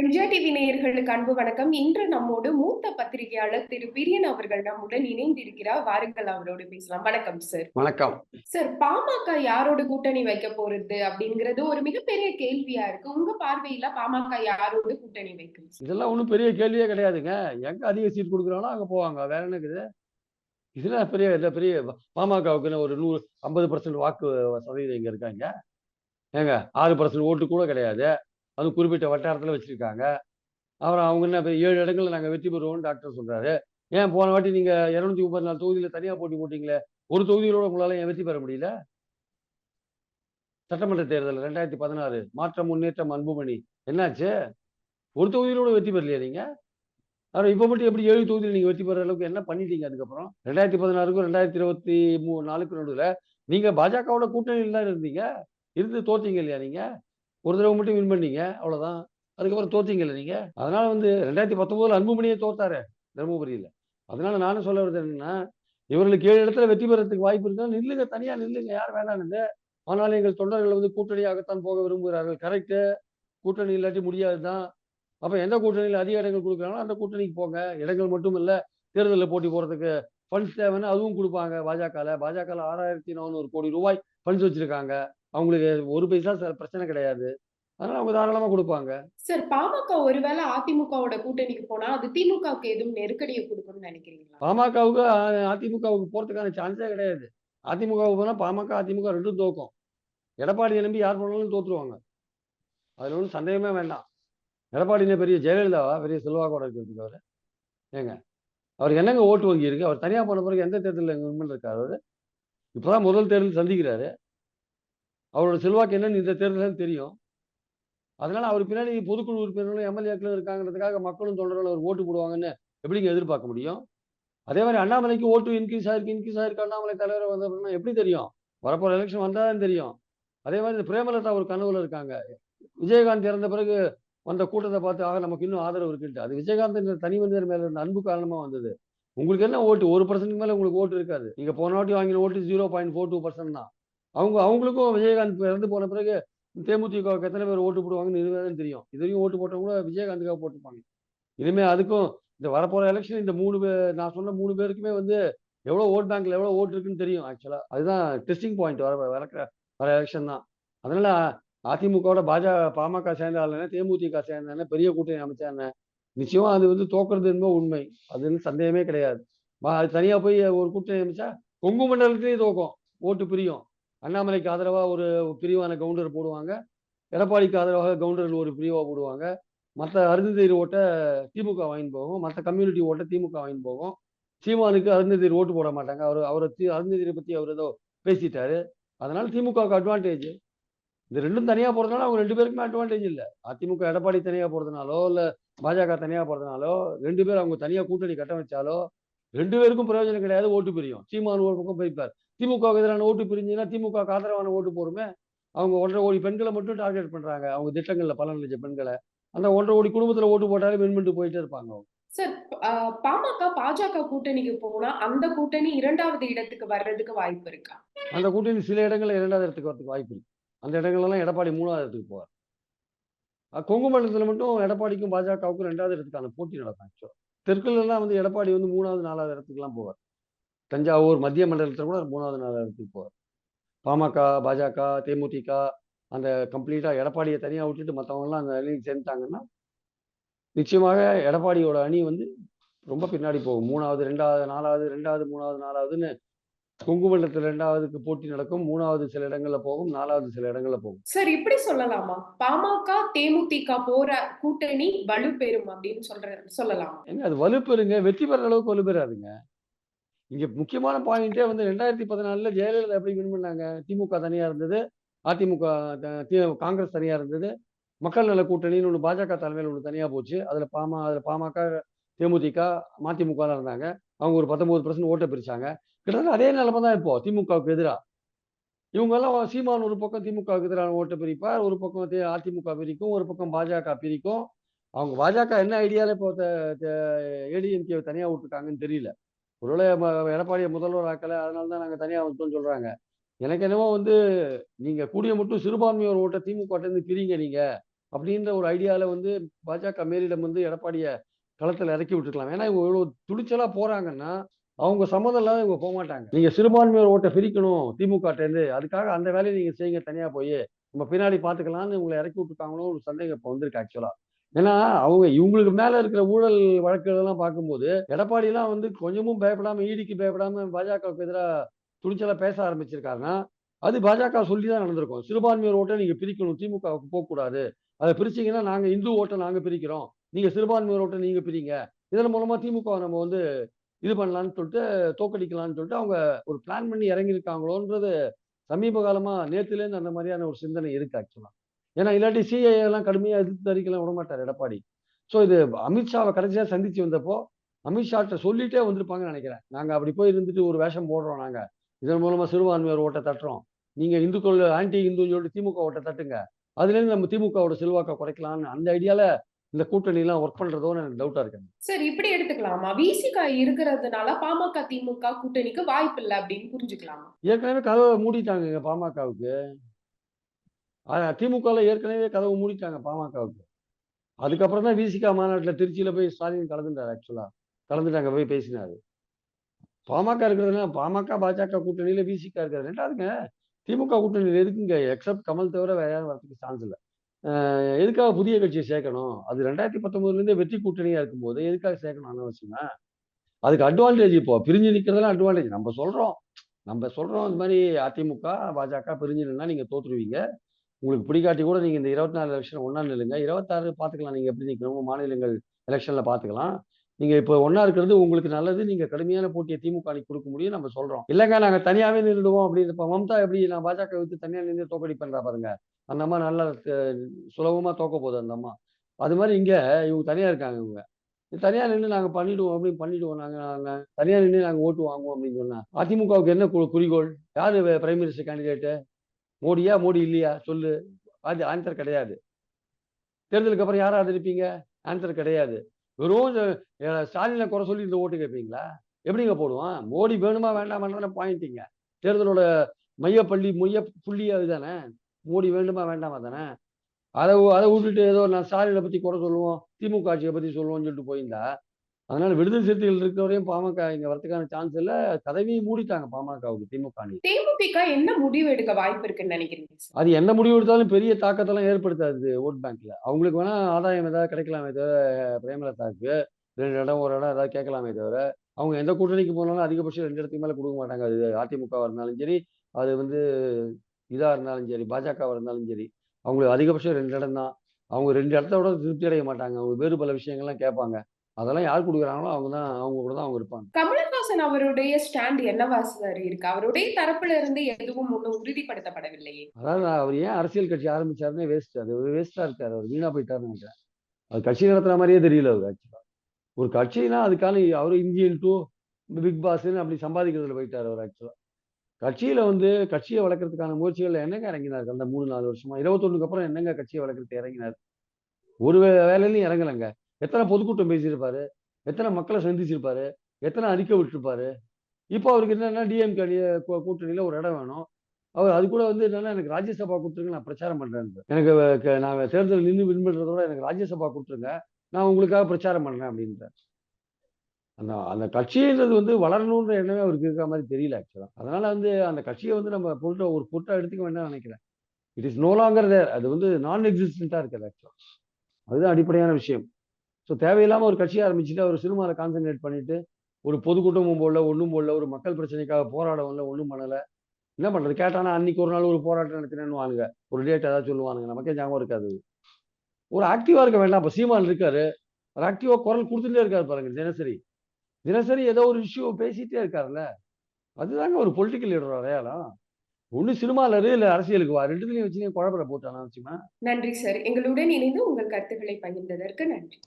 MGR TV நேயர்களுக்கு அன்பு வணக்கம். இன்று நம்மோடு மூத்த பத்திரிகையாளர் திரு பிரியன் அவர்கள் நம்முடன் இணைந்திருக்கிறார். வாருங்கள் அவரோடு பேசலாம். வணக்கம் சார் வணக்கம். சார் பாமக யாரோட கூட்டணி வைக்க போறது அப்படிங்கிறது ஒரு மிகப்பெரிய கேள்வியா இருக்கு. உங்க பார்வையில பாமக யாரோட கூட்டணி வைக்கும்? இதெல்லாம் ஒன்றும் பெரிய கேள்வியே கிடையாதுங்க. எங்க அதிக சீட் கொடுக்குறாங்களோ அங்க போவாங்க. வேற என்ன இருக்குது? இதெல்லாம் பெரிய இல்லை பெரிய பாமகவுக்குன்னு ஒரு நூறு ஐம்பது பர்சன்ட் வாக்கு சதவீதம் இங்க இருக்காங்க. ஏங்க ஆறு பர்சன்ட் ஓட்டு கூட கிடையாது. அது குறிப்பிட்ட வட்டாரத்தில் வச்சிருக்காங்க. அப்புறம் அவங்க என்ன ஏழு இடங்களில் நாங்கள் வெற்றி பெறுவோம்னு டாக்டர் சொல்றாரு. ஏன் போன வாட்டி நீங்க இரநூத்தி முப்பத்தி நாலு தொகுதியில தனியா போட்டி போட்டீங்களே? ஒரு தொகுதியோட உங்களால் ஏன் வெற்றி பெற முடியல? சட்டமன்ற தேர்தல் ரெண்டாயிரத்தி பதினாறு மாற்றம் முன்னேற்றம் அன்புமணி. என்னாச்சு? ஒரு தொகுதியிலோட வெற்றி பெறலையா நீங்கள் ஆனால் இப்போ மட்டும் எப்படி ஏழு தொகுதியில் நீங்க வெற்றி பெற அளவுக்கு என்ன பண்ணிட்டீங்க அதுக்கப்புறம்? ரெண்டாயிரத்தி பதினாறுக்கும் ரெண்டாயிரத்தி இருபத்தி மூணு நாலுக்கு நடுவில் நீங்க பாஜகவோட கூட்டணியில் தான் இருந்தீங்க. இருந்து தோத்தீங்க இல்லையா நீங்கள் ஒரு தடவை மட்டும் வின் பண்ணீங்க அவ்வளவுதான். அதுக்கப்புறம் தோத்தீங்கல்ல நீங்கள் நீங்க? அதனால வந்து ரெண்டாயிரத்தி பத்தொன்பதுல அன்புமணியே தோத்தாரு தருமபுரியில. அதனால நானும் சொல்ல வருது என்னன்னா இவர்களுக்கு ஏழு இடத்துல வெற்றி பெறதுக்கு வாய்ப்பு இருந்தா நில்லுங்க தனியா நில்லுங்க யார் வேணான்னு ஆனால் எங்கள் தொண்டர்கள் வந்து கூட்டணியாகத்தான் போக விரும்புகிறார்கள். கரெக்டு கூட்டணி இல்லாட்டி முடியாதுதான். அப்ப எந்த கூட்டணியில் அதிக இடங்கள் கொடுக்குறாங்களோ அந்த கூட்டணிக்கு போங்க. இடங்கள் மட்டும் இல்ல தேர்தலில் போட்டி போறதுக்கு ஃபண்ட்ஸ் தேவைன்னு அதுவும் கொடுப்பாங்க. பாஜகல. பாஜகல ஆறாயிரத்தி நானூறு கோடி ரூபாய் ஃபண்ட்ஸ் வச்சிருக்காங்க. அவங்களுக்கு ஒரு பைசா பிரச்சனை கிடையாது. அதனால அவங்க தாராளமா கொடுப்பாங்க. சார் பாமக ஒருவேளை அதிமுகவோட கூட்டணிக்கு போனா அது திமுகவுக்கு எதுவும் நெருக்கடியை கொடுக்கும்னு நினைக்கிறீங்களா? பாமகவுக்கு அதிமுகவுக்கு போறதுக்கான சான்ஸே கிடையாது. அதிமுகவுக்கு போனா பாமக அதிமுக ரெண்டும் தோக்கும். எடப்பாடியை நம்பி யார் போனாலும் தோத்துருவாங்க. அதுல ஒன்றும் சந்தேகமே வேண்டாம். எடப்பாடினே பெரிய ஜெயலலிதாவா? பெரிய செல்வாக்கோட இருக்கிறதுக்கு அவர். ஏங்க அவருக்கு என்னங்க ஓட்டு வங்கி இருக்கு? அவர் தனியா போன பிறகு எந்த தேர்தலில் எங்க இருக்காரு அவரு? இப்பதான் முதல் தேர்தல் சந்திக்கிறாரு. அவரோட செல்வாக்கு என்னன்னு இந்த தேர்தல் தெரியும். அதனால அவர் பின்னாடி பொதுக்குழு உறுப்பினர்களும் எம்எல்ஏக்களும் இருக்காங்கிறதுக்காக மக்களும் தொண்டர்கள் அவர் ஓட்டு போடுவாங்கன்னு எப்படிங்க எதிர்பார்க்க முடியும்? அதே மாதிரி அண்ணாமலைக்கு ஓட்டு இன்க்ரீஸ் ஆயிருக்கு இன்க்ரீஸ் ஆயிருக்கு அண்ணாமலை தலைவர் வந்தப்பறம் எப்படி தெரியும்? வரப்போற எலெக்ஷன் வந்தாதான் தெரியும். அதே மாதிரி இந்த பிரேமலதா ஒரு கனவுல இருக்காங்க. விஜயகாந்த் இறந்த பிறகு வந்த கூட்டத்தை பார்த்து ஆக நமக்கு இன்னும் ஆதரவு இருக்குன்ட்டு. அது விஜயகாந்த் தனி மனிதர் மேல இருந்த அன்பு காரணமா வந்தது. உங்களுக்கு என்ன ஓட்டு? ஒரு பர்சன்ட் மேல உங்களுக்கு ஓட்டு இருக்காது. நீங்க போன வாட்டி வாங்கின ஓட்டு zero point four two percent தான். அவங்க அவங்களுக்கும் விஜயகாந்த் இறந்து போன பிறகு தேமுதிக எத்தனை பேர் ஓட்டு போடுவாங்கன்னு இதுதான் தெரியும். இது வரைக்கும் ஓட்டு போட்டவங்க கூட விஜயகாந்துக்காக போட்டுப்பாங்க இனிமேல் அதுக்கும் இந்த வரப்போகிற எலெக்ஷன் இந்த மூணு பேர் நான் சொன்ன மூணு பேருக்குமே வந்து எவ்வளோ ஓட் பேங்க்ல எவ்வளோ ஓட்டு இருக்குன்னு தெரியும் ஆக்சுவலாக அதுதான் டெஸ்டிங் பாயிண்ட் வர வர வர எலெக்ஷன் தான். அதனால அதிமுகவோட பாஜக பாமக சேர்ந்தாலே தேமுதிக சேர்ந்தானே பெரிய கூட்டணி அமைச்சானே நிச்சயமா அது வந்து தோக்குறது என்பது உண்மை. அது வந்து சந்தேகமே கிடையாது. பா- அது தனியாக போய் ஒரு கூட்டணி அமைச்சா கொங்கு மண்டலத்திலேயே தோக்கும் ஓட்டு பிரியும். அண்ணாமலைக்கு ஆதரவாக ஒரு பிரிவான கவுண்டர் போடுவாங்க. எடப்பாடிக்கு ஆதரவாக கவுண்டர்கள் ஒரு பிரிவாக போடுவாங்க. மற்ற அருந்ததிர் ஓட்டை திமுக வாங்கின்னு போகும். மற்ற கம்யூனிட்டி ஓட்டை திமுக வாங்கின்னு போகும். சீமானுக்கு அருந்ததிர் ஓட்டு போட மாட்டாங்க. அவர் அவரை தி அருந்ததிரை பற்றி அவர் ஏதோ பேசிட்டாரு. அதனால திமுகவுக்கு அட்வான்டேஜ் இந்த ரெண்டும் தனியா போறதுனால அவங்க ரெண்டு பேருக்குமே அட்வான்டேஜ் இல்ல. அதிமுக எடப்பாடி தனியாக போறதுனாலோ இல்ல பாஜக தனியா போகிறதுனாலோ ரெண்டு பேரும் அவங்க தனியா கூட்டணி கட்டமைச்சாலோ ரெண்டு பேருக்கும் பிரயோஜனம் கிடையாது ஓட்டு பிரியும். சீமான் ஒரு பக்கம் பிரிப்பார் திமுகவுக்கு எதிரான ஓட்டு பிரிஞ்சுன்னா திமுக ஆதரவான ஓட்டு போருமே அவங்க ஒன்றரை கோடி பெண்களை மட்டும் டார்கெட் பண்றாங்க. அவங்க திட்டங்கள்ல பலன் அளிச்ச பெண்களை. அந்த ஒன்றரை கோடி குடும்பத்துல ஓட்டு போட்டாலே பண்ணிட்டு போயிட்டே இருப்பாங்க அவங்க. சார் பாமக பாஜக கூட்டணிக்கு போனா அந்த கூட்டணி இரண்டாவது இடத்துக்கு வர்றதுக்கு வாய்ப்பு இருக்கா? அந்த கூட்டணி சில இடங்கள்ல இரண்டாவது இடத்துக்கு வரதுக்கு வாய்ப்பு இருக்கு. அந்த இடங்கள்லாம் எடப்பாடி மூணாவது இடத்துக்கு போவார். கொங்கு மண்டலத்துல மட்டும் எடப்பாடிக்கும் பாஜகவுக்கும் ரெண்டாவது இடத்துக்கான போட்டி நடக்கும் ஆக்சுவலா தெற்குல எல்லாம் வந்து எடப்பாடி வந்து மூணாவது நாலாவது இடத்துக்குலாம் போவார். தஞ்சாவூர் மத்திய மண்டலத்துல கூட மூணாவது நாலாவது இடத்துக்கு போவார் பாமக பாஜக தேமுதிக அந்த கம்ப்ளீட்டா எடப்பாடியை தனியா விட்டுட்டு மத்தவங்க எல்லாம் அந்த அணிக்கு சேர்ந்துட்டாங்கன்னா நிச்சயமாக எடப்பாடியோட அணி வந்து ரொம்ப பின்னாடி போகும். மூணாவது ரெண்டாவது நாலாவது ரெண்டாவது மூணாவது நாலாவதுன்னு கொங்கு மண்டலத்தில் ரெண்டாவதுக்கு போட்டி நடக்கும். மூணாவது சில இடங்கள்ல போகும். நாலாவது சில இடங்கள்ல போகும். சார் இப்படி சொல்லலாமா? பாமக தேமுதிக போற கூட்டணி வலு பெறும் அப்படின்னு சொல்ற சொல்லலாமா? ஏங்க அது வலுப்பெறுங்க. வெற்றி பெற அளவுக்கு வலுப்பெறாதுங்க. இங்க முக்கியமான பாயிண்டே வந்து ரெண்டாயிரத்தி பதினாலுல ஜெயலலிதா எப்படி வின் பண்ணாங்க? திமுக தனியா இருந்தது. அதிமுக தி- காங்கிரஸ் தனியா இருந்தது. மக்கள் நல கூட்டணின்னு ஒன்று பாஜக தலைமையில் ஒன்று தனியா போச்சு. அதுல பாமா அதுல பாமக தேமுதிக மதிமுக தான் இருந்தாங்க. அவங்க ஒரு பத்தொன்பது பர்சன்ட் ஓட்டை பிரிச்சாங்க. கிட்டத்தட்ட அதே நிலைமை தான் இப்போ திமுகவுக்கு எதிராக இவங்கெல்லாம் சீமான் ஒரு பக்கம் திமுகவுக்கு எதிரான ஓட்டை பிரிப்பார். ஒரு பக்கம் அதிமுக பிரிக்கும். ஒரு பக்கம் பாஜக பிரிக்கும். அவங்க பாஜக என்ன ஐடியாவில் இப்போ ஏடிஎம்கே தனியாக விட்டுருக்காங்கன்னு தெரியல. ஒருவேளை எடப்பாடியை முதல்வர் ஆக்கலை அதனால தான் நாங்கள் தனியாக வந்துட்டோம்னு சொல்கிறாங்க எனக்கு என்னமோ வந்து நீங்கள் கூடிய மட்டும் சிறுபான்மையோர் ஓட்டை திமுக பிரிங்க நீங்கள் அப்படின்ற ஒரு ஐடியாவில் வந்து பாஜக மேலிடம் வந்து எடப்பாடியை களத்தில் இறக்கி விட்டுருக்கலாம். ஏன்னா இவங்க இவ்வளோ துணிச்சலாக போகிறாங்கன்னா அவங்க சம்மதம் இல்லாத இவங்க போக மாட்டாங்க. நீங்கள் சிறுபான்மையோர் ஓட்டை பிரிக்கணும் திமுக அதுக்காக அந்த வேலையை நீங்கள் செய்யுங்க தனியாக போய் நம்ம பின்னாடி பார்த்துக்கலாம்னு உங்களை இறக்கி விட்டுருக்காங்களோ ஒரு சந்தேகம் இப்போ வந்திருக்கு ஆக்சுவலாக ஏன்னா அவங்க இவங்களுக்கு மேல இருக்கிற ஊழல் வழக்குகள்லாம் பார்க்கும்போது எடப்பாடி எல்லாம் வந்து கொஞ்சமும் பயப்படாம ஈடிக்கு பயப்படாம பாஜகவுக்கு எதிராக துணிச்சலா பேச ஆரம்பிச்சிருக்காருன்னா அது பாஜக சொல்லி தான் நடந்திருக்கும். சிறுபான்மையோர் ஓட்டை நீங்க பிரிக்கணும் திமுகவுக்கு போகக்கூடாது. அதை பிரிச்சீங்கன்னா நாங்க இந்து ஓட்டை நாங்க பிரிக்கிறோம். நீங்க சிறுபான்மையோர் ஓட்டை நீங்க பிரிங்க. இதன் மூலமா திமுக நம்ம வந்து இது பண்ணலாம்னு சொல்லிட்டு தோக்கடிக்கலாம்னு சொல்லிட்டு அவங்க ஒரு பிளான் பண்ணி இறங்கியிருக்காங்களோன்றது சமீப காலமா நேத்துலேருந்து அந்த மாதிரியான ஒரு சிந்தனை இருக்கு ஆக்சுவலா ஏன்னா இல்லாட்டி சிஐ எல்லாம் கடுமையா எதிர்த்து அறிக்கலாம் விட மாட்டார் எடப்பாடி. ஸோ இது அமித்ஷாவை கடைசியா சந்திச்சு வந்தப்போ அமித்ஷாட்ட சொல்லிட்டே வந்திருப்பாங்கன்னு நினைக்கிறேன். நாங்க அப்படி போய் இருந்துட்டு ஒரு வேஷம் போடுறோம் நாங்க. இதன் மூலமா சிறுபான்மையோர் ஓட்டை தட்டுறோம். நீங்க இந்துக்கள் ஆன்டி இந்துன்னு சொல்லிட்டு திமுக ஓட்டை தட்டுங்க. அதுல இருந்து நம்ம திமுகவோட செல்வாக்கை குறைக்கலாம்னு அந்த ஐடியால இந்த கூட்டணி எல்லாம் ஒர்க் பண்றதோன்னு எனக்கு டவுட்டா இருக்கு. சார் இப்படி எடுத்துக்கலாமா? விசிக இருக்கிறதுனால பாமக திமுக கூட்டணிக்கு வாய்ப்பு இல்லை அப்படின்னு புரிஞ்சுக்கலாமா? ஏற்கனவே கதவை மூடிட்டாங்க பாமகவுக்கு. திமுகல ஏற்கனவே கதவை மூடிட்டாங்க பாமகவுக்கு. அதுக்கப்புறம் தான் விசிகா மாநாட்டில் திருச்சியில போய் ஸ்டாலின் கலந்துட்டார் ஆக்சுவலா கலந்துட்டாங்க போய் பேசினாரு. பாமக இருக்கிறதுனா பாமக பாஜக கூட்டணியில விசிகா இருக்கிறது ரெண்டாவதுங்க திமுக கூட்டணியில் எதுக்குங்க? எக்ஸப்ட் கமல் தவிர வேற யாரும் வரதுக்கு சான்ஸ் இல்லை. எதுக்காக புதிய கட்சியை சேர்க்கணும்? அது ரெண்டாயிரத்தி பத்தொன்பதுல இருந்தே வெற்றி கூட்டணியா இருக்கும்போது எதுக்காக சேர்க்கணும் அவசியமா அதுக்கு அட்வான்டேஜ் இப்போ பிரிஞ்சு நிக்கிறதுலாம் அட்வான்டேஜ் நம்ம சொல்றோம். நம்ம சொல்றோம் இந்த மாதிரி அதிமுக பாஜக பிரிஞ்சு நின்னா நீங்க தோத்துருவீங்க. உங்களுக்கு பிடிக்காட்டி கூட நீங்கள் இந்த இருபத்தி நாலு எலெக்ஷன் ஒன்றா நில்லுங்க இருபத்தாறு பார்த்துக்கலாம். நீங்கள் எப்படி நிற்கணும் உங்க மாநிலங்கள் எலெக்ஷனில் பார்த்துக்கலாம். நீங்கள் இப்போ ஒன்றா இருக்கிறது உங்களுக்கு நல்லது. நீங்கள் கடுமையான போட்டியை திமுக அணிக்கு கொடுக்க முடியும் நம்ம சொல்கிறோம் இல்லைங்க நாங்கள் தனியாகவே நின்றுடுவோம் அப்படின்னு இப்போ மம்தா எப்படி நான் பாஜக விட்டு தனியாக நின்று தோக்கடி பண்ணுறா பாருங்க. அந்த அம்மா நல்லா சுலபமாக தோக்க போகுது அந்த அம்மா. அது மாதிரி இங்கே இவங்க தனியாக இருக்காங்க இவங்க. தனியாக நின்று நாங்கள் பண்ணிடுவோம் அப்படின்னு பண்ணிடுவோம். நாங்கள் நாங்கள் தனியா நின்று நாங்கள் ஓட்டு வாங்குவோம் அப்படின்னு சொன்னா அதிமுகவுக்கு என்ன குறிக்கோள்? யார் பிரைம் மினிஸ்டர் கேண்டிடேட்டு மோடியா மோடி இல்லையா? சொல்லு. அது ஆன்சர் கிடையாது. தேர்தலுக்கு அப்புறம் யாரும் ஆதரிப்பீங்க? ஆன்சர் கிடையாது. வெறும் ஸ்டாலினை குறை சொல்லி இந்த ஓட்டு கேட்பீங்களா? எப்படிங்க போடுவான் மோடி வேணுமா வேண்டாமான்றத பாயிண்டிங்க தேர்தலோட மையப்பள்ளி மைய புள்ளி அதுதானே? மோடி வேண்டுமா வேண்டாமா தானே? அதை அதை விட்டுட்டு ஏதோ நான் ஸ்டாலினை பற்றி குறை சொல்லுவோம் திமுக ஆட்சியை பற்றி சொல்லுவோம்னு சொல்லிட்டு போயிருந்தா அதனால விடுதலை சிறுத்தைகள் இருக்கிற வரையும் பாமக இங்க வரதுக்கான சான்ஸ் இல்ல. கதவையும் மூடிட்டாங்க பாமகவுக்கு திமுக அணி. தேமுதிக என்ன முடிவு எடுக்க வாய்ப்பு இருக்குன்னு நினைக்கிறீங்க அது என்ன முடிவு எடுத்தாலும் பெரிய தாக்கத்தெல்லாம் ஏற்படுத்தாது ஓட் பேங்க்ல அவங்களுக்கு வேணா ஆதாயம் ஏதாவது கிடைக்கலாமே தவிர பிரேமலதாவுக்கு ரெண்டு இடம் ஒரு இடம் ஏதாவது கேட்கலாமே தவிர அவங்க எந்த கூட்டணிக்கு போனாலும் அதிகபட்சம் ரெண்டு இடத்துக்கு மேல கொடுக்க மாட்டாங்க. அது அதிமுகவா இருந்தாலும் சரி அது வந்து இதா இருந்தாலும் சரி பாஜகவா இருந்தாலும் சரி அவங்களுக்கு அதிகபட்சம் ரெண்டு இடம் தான். அவங்க ரெண்டு இடத்த விட திருப்தி அடைய மாட்டாங்க. அவங்க வேறு பல விஷயங்கள்லாம் கேட்பாங்க. அதெல்லாம் யார் கொடுக்குறாங்களோ அவங்க தான் அவங்க கூட தான் அவங்க இருப்பாங்க. கமலஹாசன் அவருடைய ஸ்டாண்ட் என்னவா சார் இருக்கு? அவருடைய தரப்புல இருந்து எதுவும் ஒன்றும் உறுதிப்படுத்தப்படவில்லையே. அதாவது அவர் ஏன் அரசியல் கட்சி ஆரம்பிச்சாருன்னே வேஸ்ட் அது வேஸ்டா இருக்காரு. அவர் வீணா போயிட்டாருன்னு நினைக்கிறேன். அது கட்சி நடத்துற மாதிரியே தெரியல அவர் ஆக்சுவலா ஒரு கட்சினா அதுக்கான அவர் இந்தியன் டூ பிக் பாஸ்ன்னு அப்படி சம்பாதிக்கிறதுல போயிட்டார் அவர் ஆக்சுவலா கட்சியில வந்து கட்சியை வளர்க்கறதுக்கான முயற்சிகள்ல என்னங்க இறங்கினார்? அந்த மூணு நாலு வருஷமா. இருபத்தொன்னுக்கு அப்புறம் என்னங்க கட்சியை வளர்க்கறதுக்கு இறங்கினார்? ஒரு வேலையிலயும் இறங்கலைங்க. எத்தனை பொதுக்கூட்டம் பேசியிருப்பாரு? எத்தனை மக்களை சந்திச்சிருப்பாரு? எத்தனை அறிக்கை விட்டுருப்பாரு? இப்போ அவருக்கு என்னன்னா டிஎம்கே கூட்டணியில் ஒரு இடம் வேணும். அவர் அது கூட வந்து என்னன்னா எனக்கு ராஜ்யசபா கொடுத்துருங்க நான் பிரச்சாரம் பண்றேன். எனக்கு நான் தேர்தல் நின்று வின் விட எனக்கு ராஜ்யசபா கொடுத்துருங்க நான் உங்களுக்காக பிரச்சாரம் பண்றேன் அப்படின்ற அந்த அந்த கட்சின்றது வந்து வளரணுன்ற எண்ணமே அவருக்கு இருக்கிற மாதிரி தெரியல ஆக்சுவலா அதனால வந்து அந்த கட்சியை வந்து நம்ம பொருட்டை ஒரு பொருட்டா எடுத்துக்க வேண்டாம் நினைக்கிறேன். It is no longer there அது வந்து நான் எக்ஸிஸ்டண்டா இருக்குது ஆக்சுவலா அதுதான் அடிப்படையான விஷயம். ஸோ தேவையில்லாம ஒரு கட்சி ஆரம்பிச்சுட்டு அவர் சினிமாவில் கான்சென்ட்ரேட் பண்ணிட்டு ஒரு பொதுக்கூட்டமும் போடல ஒன்றும் போடல ஒரு மக்கள் பிரச்சனைக்காக போராடவில்லை ஒன்றும் பண்ணல. என்ன பண்றது? கேட்டானா அன்னைக்கு ஒரு நாள் ஒரு போராட்டம் நடத்தினேன்னு வாங்க ஒரு டேட் ஏதாவது சொல்லுவானுங்க. நமக்கே ஞாபகம் இருக்காது. ஒரு ஆக்டிவா இருக்க வேண்டாம். இப்போ சீமான் இருக்காரு. ஒரு ஆக்டிவா குரல் கொடுத்துட்டே இருக்காரு பாருங்க தினசரி. தினசரி ஏதோ ஒரு இஷ்யூ பேசிட்டே இருக்காருல்ல. அதுதாங்க ஒரு பொலிட்டிக்கல் லீடர் அடையாளம். ஒண்ணு சினிமால இரு இல்ல அரசியலுக்கு வா. ரெண்டுத்துலயும் வச்சு குழப்பற போட்டானா வச்சுமா நன்றி சார் எங்களுடன் இணைந்து உங்கள் கருத்துக்களை பகிர்ந்ததற்கு நன்றி.